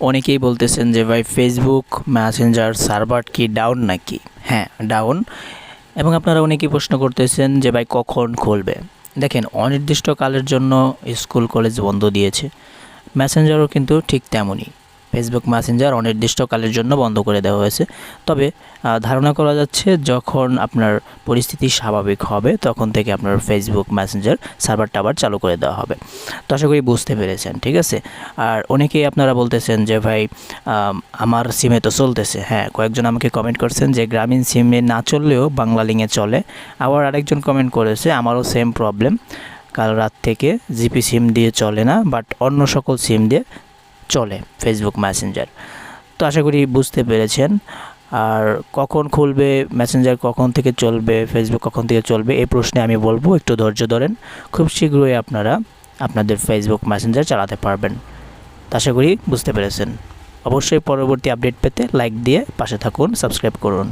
অনেকেই বলতেছেন যে, ভাই ফেসবুক ম্যাসেঞ্জার সার্ভার কি ডাউন নাকি? হ্যাঁ ডাউন এবং আপনারা অনেকেই প্রশ্ন করতেছেন যে, ভাই, কখন খুলবে? দেখেন, অনির্দিষ্টকালের জন্য স্কুল, কলেজ বন্ধ দিয়েছে। ম্যাসেঞ্জারও কিন্তু ঠিক তেমনই। ফেসবুক মেসেঞ্জার অনির্দিষ্টকালের জন্য বন্ধ করে দেওয়া হয়েছে। তবে ধারণা করা যাচ্ছে যখন আপনার পরিস্থিতি স্বাভাবিক হবে, তখন থেকে আপনার ফেসবুক মেসেঞ্জার সার্ভারটা আবার চালু করে দেওয়া হবে। তো আশা করি বুঝতে পেরেছেন, ঠিক আছে? আর অনেকেই আপনারা বলতেছেন যে, ভাই আমার সিমে তো চলতেছে। হ্যাঁ কয়েকজন আমাকে কমেন্ট করছেন যে, গ্রামীণ সিমে না চললেও বাংলা লিঙ্কে চলে। আবার আরেকজন কমেন্ট করেছে, আমারও সেম প্রবলেম কাল রাত থেকে জিপি সিম দিয়ে চলে না বাট অন্য সকল সিম দিয়ে চলে ফেসবুক মেসেঞ্জার তো আশা করি বুঝতে পেরেছেন। আর কখন খুলবে মেসেঞ্জার কখন থেকে চলবে ফেসবুক কখন থেকে চলবে, এই প্রশ্নে আমি বলব, একটু ধৈর্য ধরেন। খুব শীঘ্রই আপনারা আপনাদের ফেসবুক মেসেঞ্জার চালাতে পারবেন। আশা করি বুঝতে পেরেছেন। অবশ্যই পরবর্তী আপডেট পেতে লাইক দিয়ে পাশে থাকুন সাবস্ক্রাইব করুন।